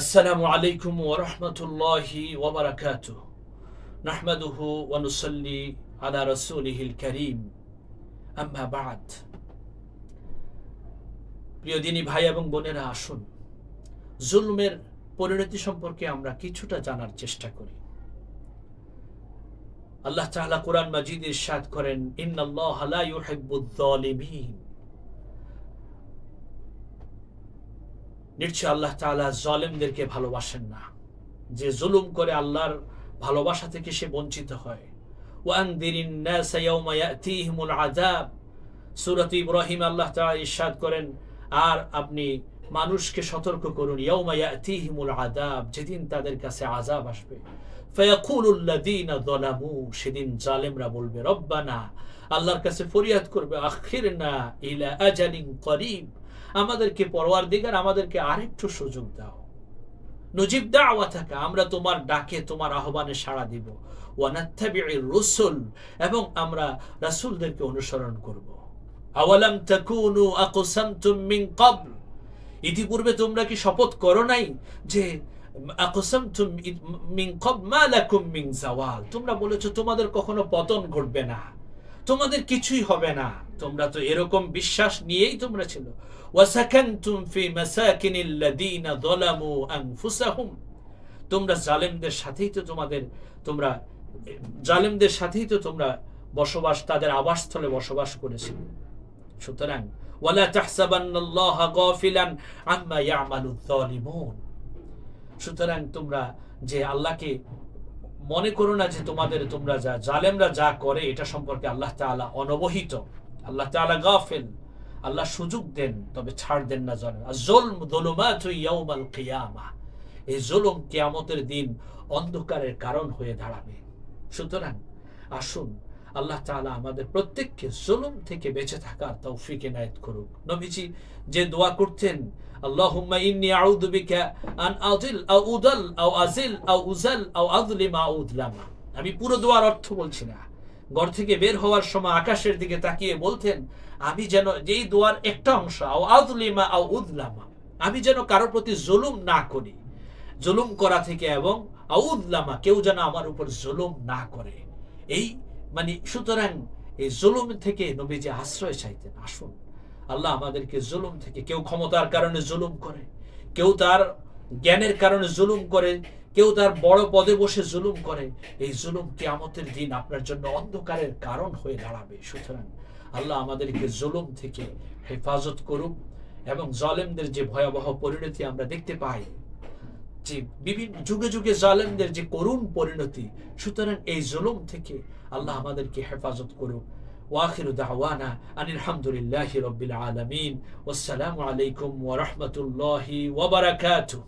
আসসালামু আলাইকুম ওরহমতুল্লাহি ওবরাকাত নাহমাদুহু ওয়ানুসল্লি আলা রসুলিহিল করিম আম্মা বাদ প্রিয় দিনী ভাই এবং বোনেরা, আসুন। জুলমের পরিণতি সম্পর্কে আমরা কিছুটা জানার চেষ্টা করি। আল্লাহ তাআলা কোরআন মাজিদ ইরশাদ করেন, ইন্নাল্লাহ লা ইউহিব্বুদ জালিমিন নিশ্চয় আল্লাহ তাআলা জালেমদেরকে ভালোবাসেন না। যে জুলুম করে আল্লাহর ভালোবাসা থেকে সে বঞ্চিত হয়। আযাব। সূরাত ইব্রাহিম আল্লাহ তাআলা ইরশাদ করেন, আর আপনি মানুষকে সতর্ক করুন। ইয়াউমা ইয়াতিহিমুল আযাব, যেদিন তাদের কাছে আযাব আসবে। সেদিন জালেমরা বলবে, রব্বানা, আল্লাহর কাছে ফরিয়াদ করবে। আখিরনা ইলা আজালিন করিব আমাদেরকে পরওয়ার দিগার আমাদেরকে আরেকটু সুযোগ দাও। নজিব দাওয়া থাকা আমরা তোমার ডাকে, তোমার আহ্বানে সাড়া দিব। রুসুল, এবং আমরা রাসূলদেরকে অনুসরণ করব। আওয়ালাম তাকুনু ইতিপূর্বে তোমরা কি শপথ করো নাই যে, আকসামতুম মিন ক্বাব মা লাকুম মিন জাওয়াল তোমরা বলেছ, তোমাদের কখনো পতন ঘটবে না। তোমাদের কিছুই হবে না। তোমরা তো এরকম বিশ্বাস নিয়েই তোমরা ছিল। তোমরা জালেমদের সাথেই তো তোমাদের, তোমরা, জালেমদের সাথেই তো তোমরা বসবাস, তাদের আবাসস্থলে বসবাস করেছিলে। সুতরাং, ওয়ালা গাফিলান আম্মা ইয়ামালুয যালিমুন। সুতরাং তোমরা যে আল্লাহকে মনে করো না যে তোমাদের তোমরা যা জালেমরা যা করে, এটা সম্পর্কে আল্লাহ তালা অনবহিত। আল্লাহ তালা গাফেল। আল্লাহ সুযোগ দেন, তবে ছাড় দেন না জানেন আর দোলমা ইয়াউমাল কিয়ামা। এই জলম কেয়ামতের দিন অন্ধকারের কারণ হয়ে দাঁড়াবে। সুতরাং আসুন আল্লাহ তাআলা আমাদের প্রত্যেককে জুলুম থেকে বেঁচে থাকার তৌফিক এনায়েত করুক। নবীজি যে দোয়া করতেন আমি পুরো দোয়ার অর্থ বলছি না। ঘর থেকে বের হওয়ার সময় আকাশের দিকে তাকিয়ে বলতেন, আমি যেন যেই দোয়ার একটা অংশ, আও আযলিমা আও উদলামা আমি যেন কারোর প্রতি জুলুম না করি। জুলুম করা থেকে এবং আউদলামা কেউ যেন আমার উপর জুলুম না করে। এই মানে সুতরাং এই জুলুম থেকে নবীজি আশ্রয় চাইতেন, আসুন। আল্লাহ আমাদেরকে জুলুম থেকে, কেউ ক্ষমতার কারণে জুলুম করে, কেউ তার জ্ঞানের কারণে জুলুম করে, কেউ তার বড় পদে বসে জুলুম করে, এই জুলুম কিয়ামতের দিন আপনার জন্য অন্ধকারের কারণ হয়ে দাঁড়াবে। সুতরাং আল্লাহ আমাদেরকে জুলুম থেকে হেফাজত করুক এবং জলেমদের যে ভয়াবহ পরিণতি আমরা দেখতে পাই যে বিভিন্ন যুগে যুগে জালেমদের যে করুণ পরিণতি সুতরাং এই জুলুম থেকে আল্লাহ আমাদেরকে হেফাজত করুক واخر دعوانا ان الحمد لله رب العالمين والسلام عليكم ورحمه الله وبركاته